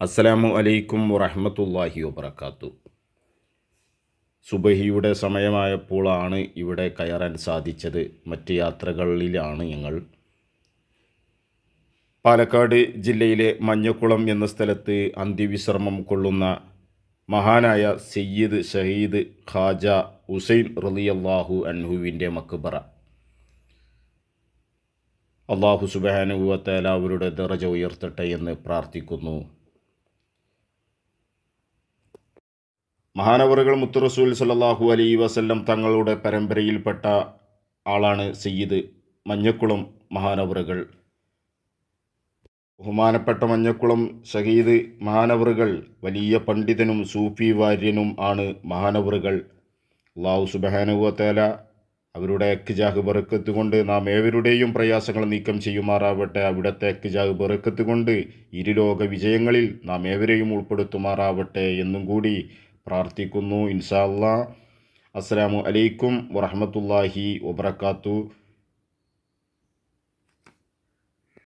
അസ്സലാമു അലൈക്കും വറഹമത്തല്ലാഹി വബർക്കാത്തു സുബഹിയുടെ സമയമായപ്പോഴാണ് ഇവിടെ കയറാൻ സാധിച്ചത്. മറ്റ് യാത്രകളിലാണ് ഞങ്ങൾ. പാലക്കാട് ജില്ലയിലെ മഞ്ഞക്കുളം എന്ന സ്ഥലത്ത് അന്ത്യവിശ്രമം കൊള്ളുന്ന മഹാനായ സയ്യിദ് ഷഹീദ് ഖാജ ഹുസൈൻ റളിയല്ലാഹു അൻഹുവിന്റെ മക്ബറ. അള്ളാഹു സുബാനുവത്തേല അവരുടെ ദറജ ഉയർത്തട്ടെ എന്ന് പ്രാർത്ഥിക്കുന്നു. മഹാനവറുകൾ മുത്തു റസൂൽ സല്ലല്ലാഹു അലൈ വസല്ലം തങ്ങളുടെ പരമ്പരയിൽപ്പെട്ട ആളാണ് സയ്യിദ് മഞ്ഞക്കുളം മഹാനവറുകൾ. ബഹുമാനപ്പെട്ട മഞ്ഞക്കുളം ഷഹീദ് മഹാനവറുകൾ വലിയ പണ്ഡിതനും സൂഫി വാര്യനും ആണ് മഹാനവറുകൾ. അള്ളാഹു സുബാനുവത്തേല അവരുടെ എക്ജാഹ് ബെറുക്കത്ത് കൊണ്ട് നാം ഏവരുടെയും പ്രയാസങ്ങൾ നീക്കം ചെയ്യുമാറാവട്ടെ. അവിടുത്തെ എക്ജാഹ് ബെറുക്കത്ത് കൊണ്ട് ഇരുലോക വിജയങ്ങളിൽ നാം ഏവരെയും ഉൾപ്പെടുത്തുമാറാവട്ടെ എന്നും കൂടി പ്രാർത്ഥിക്കുന്നു. ഇൻഷാ അല്ലാ അസ്സലാമു അലൈക്കും വറഹ്മത്തുള്ളാഹി വബറകാത്തു.